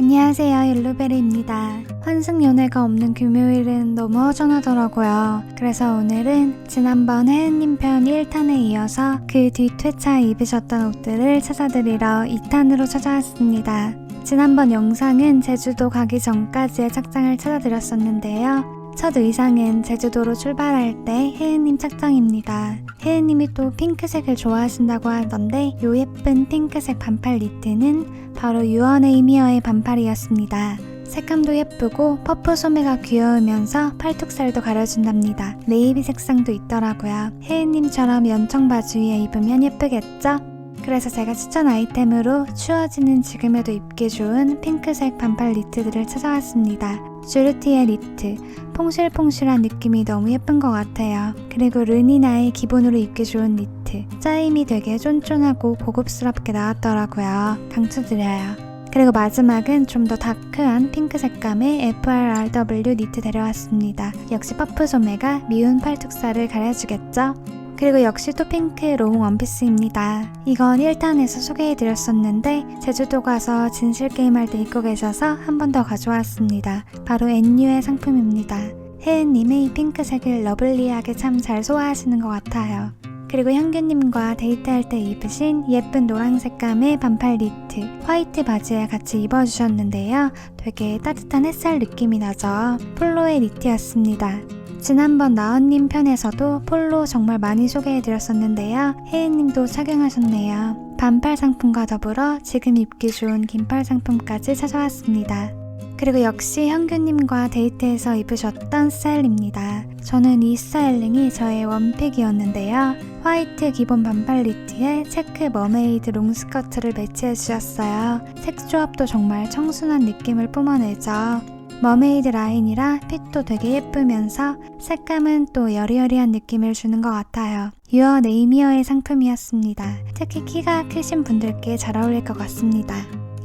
안녕하세요 옐로베리입니다. 환승 연애가 없는 금요일은 너무 허전하더라고요. 그래서 오늘은 지난번 혜은님 편 1탄에 이어서 그 뒷회차에 입으셨던 옷들을 찾아드리러 2탄으로 찾아왔습니다. 지난번 영상은 제주도 가기 전까지의 착장을 찾아드렸었는데요. 첫 의상은 제주도로 출발할 때 혜은님 착장입니다. 혜은님이 또 핑크색을 좋아하신다고 하던데 요 예쁜 핑크색 반팔 니트는 바로 유언에이미어의 반팔이었습니다. 색감도 예쁘고 퍼프 소매가 귀여우면서 팔뚝살도 가려준답니다. 네이비 색상도 있더라고요. 혜은님처럼 연청 바지 위에 입으면 예쁘겠죠? 그래서 제가 추천 아이템으로 추워지는 지금에도 입기 좋은 핑크색 반팔 니트들을 찾아왔습니다. 주르티의 니트, 퐁실퐁실한 느낌이 너무 예쁜 것 같아요. 그리고 르니나의 기본으로 입기 좋은 니트, 짜임이 되게 쫀쫀하고 고급스럽게 나왔더라고요. 강추드려요. 그리고 마지막은 좀 더 다크한 핑크 색감의 FRRW 니트 데려왔습니다. 역시 퍼프 소매가 미운 팔뚝살을 가려주겠죠? 그리고 역시 또 핑크 롱 원피스입니다. 이건 1탄에서 소개해드렸었는데 제주도 가서 진실 게임할 때 입고 계셔서 한 번 더 가져왔습니다. 바로 NU의 상품입니다. 혜은님이 핑크색을 러블리하게 참 잘 소화하시는 것 같아요. 그리고 현규님과 데이트할 때 입으신 예쁜 노란 색감의 반팔 니트, 화이트 바지에 같이 입어주셨는데요. 되게 따뜻한 햇살 느낌이 나죠. 폴로의 니트였습니다. 지난번 나은님 편에서도 폴로 정말 많이 소개해드렸었는데요. 혜은님도 착용하셨네요. 반팔 상품과 더불어 지금 입기 좋은 긴팔 상품까지 찾아왔습니다. 그리고 역시 현규님과 데이트에서 입으셨던 스타일입니다. 저는 이 스타일링이 저의 원픽이었는데요. 화이트 기본 반팔 니트에 체크 머메이드 롱 스커트를 매치해 주셨어요. 색 조합도 정말 청순한 느낌을 뿜어내죠. 머메이드 라인이라 핏도 되게 예쁘면서 색감은 또 여리여리한 느낌을 주는 것 같아요. 유어 네이미어의 상품이었습니다. 특히 키가 크신 분들께 잘 어울릴 것 같습니다.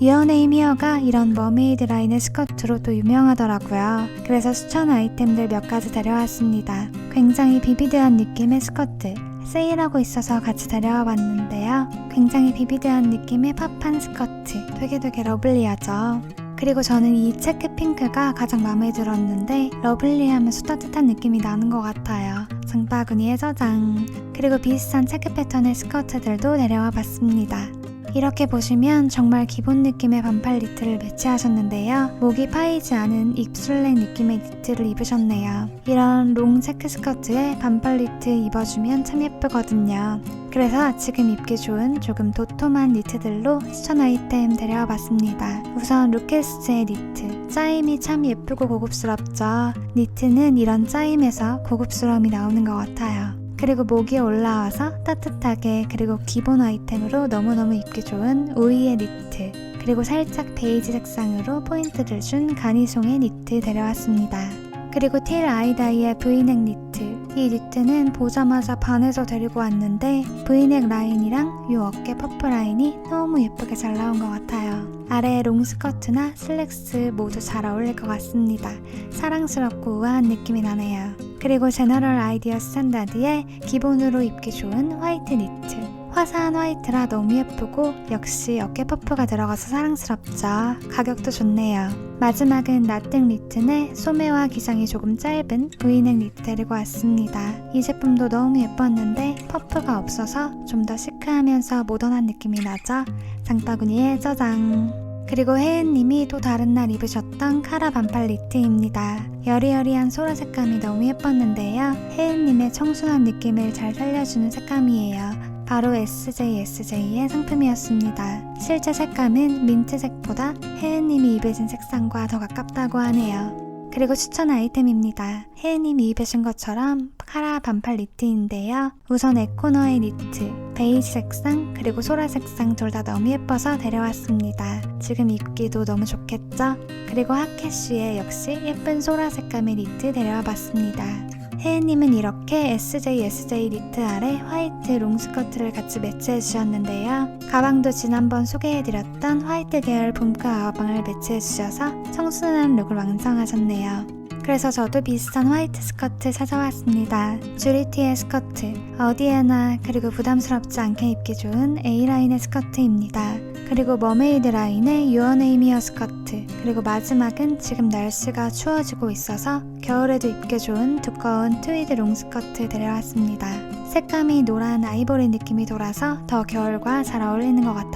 유어네이미어가 이런 머메이드 라인의 스커트로 또 유명하더라고요. 그래서 추천 아이템들 몇 가지 데려왔습니다. 굉장히 비비드한 느낌의 스커트, 세일하고 있어서 같이 데려와 봤는데요. 굉장히 비비드한 느낌의 팝한 스커트, 되게 되게 러블리하죠. 그리고 저는 이 체크 핑크가 가장 마음에 들었는데 러블리하면서 따뜻한 느낌이 나는 것 같아요. 장바구니에 저장. 그리고 비슷한 체크 패턴의 스커트들도 데려와 봤습니다. 이렇게 보시면 정말 기본 느낌의 반팔 니트를 매치하셨는데요. 목이 파이지 않은 입술랭 느낌의 니트를 입으셨네요. 이런 롱 체크 스커트에 반팔 니트 입어주면 참 예쁘거든요. 그래서 지금 입기 좋은 조금 도톰한 니트들로 추천 아이템 데려와 봤습니다. 우선 루케스의 니트. 짜임이 참 예쁘고 고급스럽죠. 니트는 이런 짜임에서 고급스러움이 나오는 것 같아요. 그리고 목이 올라와서 따뜻하게 그리고 기본 아이템으로 너무너무 입기 좋은 우이의 니트 그리고 살짝 베이지 색상으로 포인트를 준 가니송의 니트 데려왔습니다. 그리고 틸 아이다이의 브이넥 니트 이 니트는 보자마자 반해서 데리고 왔는데 브이넥 라인이랑 이 어깨 퍼프 라인이 너무 예쁘게 잘 나온 것 같아요. 아래에 롱스커트나 슬랙스 모두 잘 어울릴 것 같습니다. 사랑스럽고 우아한 느낌이 나네요. 그리고 제너럴 아이디어 스탠다드의 기본으로 입기 좋은 화이트 니트. 화사한 화이트라 너무 예쁘고 역시 어깨 퍼프가 들어가서 사랑스럽죠. 가격도 좋네요. 마지막은 나띵 리튼의 소매와 기장이 조금 짧은 브이넥 니트 데리고 왔습니다. 이 제품도 너무 예뻤는데 퍼프가 없어서 좀 더 시크하면서 모던한 느낌이 나죠. 장바구니에 저장. 그리고 혜은님이 또 다른 날 입으셨던 카라 반팔 니트입니다. 여리여리한 소라 색감이 너무 예뻤는데요. 혜은님의 청순한 느낌을 잘 살려주는 색감이에요. 바로 SJSJ의 상품이었습니다. 실제 색감은 민트색보다 혜은님이 입으신 색상과 더 가깝다고 하네요. 그리고 추천 아이템입니다. 혜은님이 입으신 것처럼 카라 반팔 니트인데요. 우선 에코너의 니트, 베이지 색상, 그리고 소라 색상 둘 다 너무 예뻐서 데려왔습니다. 지금 입기도 너무 좋겠죠? 그리고 하켓슈의 역시 예쁜 소라 색감의 니트 데려와 봤습니다. 혜은님은 이렇게 SJ SJ 니트 아래 화이트 롱스커트를 같이 매치해 주셨는데요. 가방도 지난번 소개해드렸던 화이트 계열 봄가 가방을 매치해 주셔서 청순한 룩을 완성하셨네요. 그래서 저도 비슷한 화이트 스커트 찾아왔습니다. 주리티의 스커트, 어디에나 그리고 부담스럽지 않게 입기 좋은 A라인의 스커트입니다. 그리고 머메이드 라인의 유어네이미어 스커트, 그리고 마지막은 지금 날씨가 추워지고 있어서 겨울에도 입기 좋은 두꺼운 트위드 롱 스커트 데려왔습니다. 색감이 노란 아이보리 느낌이 돌아서 더 겨울과 잘 어울리는 것 같아요.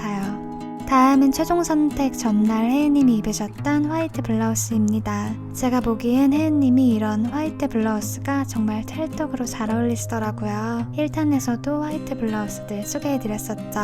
다음은 최종 선택 전날 혜은님이 입으셨던 화이트 블라우스입니다. 제가 보기엔 혜은님이 이런 화이트 블라우스가 정말 찰떡으로 잘 어울리시더라고요. 1탄에서도 화이트 블라우스들 소개해드렸었죠.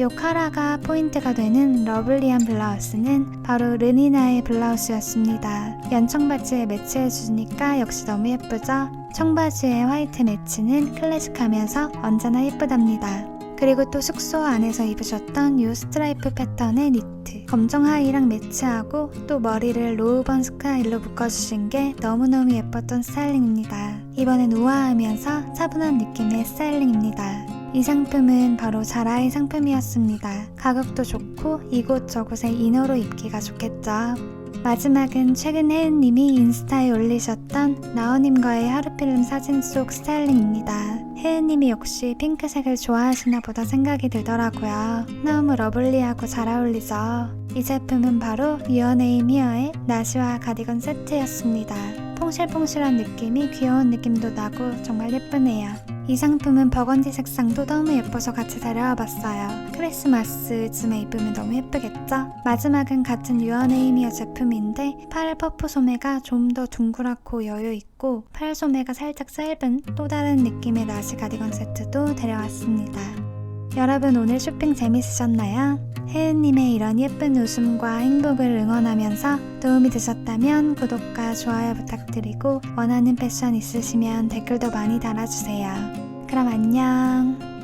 요 카라가 포인트가 되는 러블리한 블라우스는 바로 르니나의 블라우스였습니다. 연청 바지에 매치해주니까 역시 너무 예쁘죠? 청바지의 화이트 매치는 클래식하면서 언제나 예쁘답니다. 그리고 또 숙소 안에서 입으셨던 이 스트라이프 패턴의 니트 검정 하의랑 매치하고 또 머리를 로우번 스타일로 묶어주신 게 너무너무 예뻤던 스타일링입니다. 이번엔 우아하면서 차분한 느낌의 스타일링입니다. 이 상품은 바로 자라의 상품이었습니다. 가격도 좋고 이곳저곳에 이너로 입기가 좋겠죠. 마지막은 최근 혜은님이 인스타에 올리셨던 나원님과의 하루필름 사진 속 스타일링입니다. 혜은님이 역시 핑크색을 좋아하시나 보다 생각이 들더라고요. 너무 러블리하고 잘 어울리죠. 이 제품은 바로 유어네이 미어의 나시와 가디건 세트였습니다. 퐁실퐁실한 느낌이 귀여운 느낌도 나고 정말 예쁘네요. 이 상품은 버건디 색상도 너무 예뻐서 같이 데려와 봤어요. 크리스마스쯤에 입으면 너무 예쁘겠죠? 마지막은 같은 유어네이미어 제품인데 팔 퍼프 소매가 좀 더 둥그랗고 여유 있고 팔 소매가 살짝 짧은 또 다른 느낌의 나시 가디건 세트도 데려왔습니다. 여러분 오늘 쇼핑 재밌으셨나요? 혜은님의 이런 예쁜 웃음과 행복을 응원하면서 도움이 되셨다면 구독과 좋아요 부탁드리고 원하는 패션 있으시면 댓글도 많이 달아주세요. 그럼 안녕.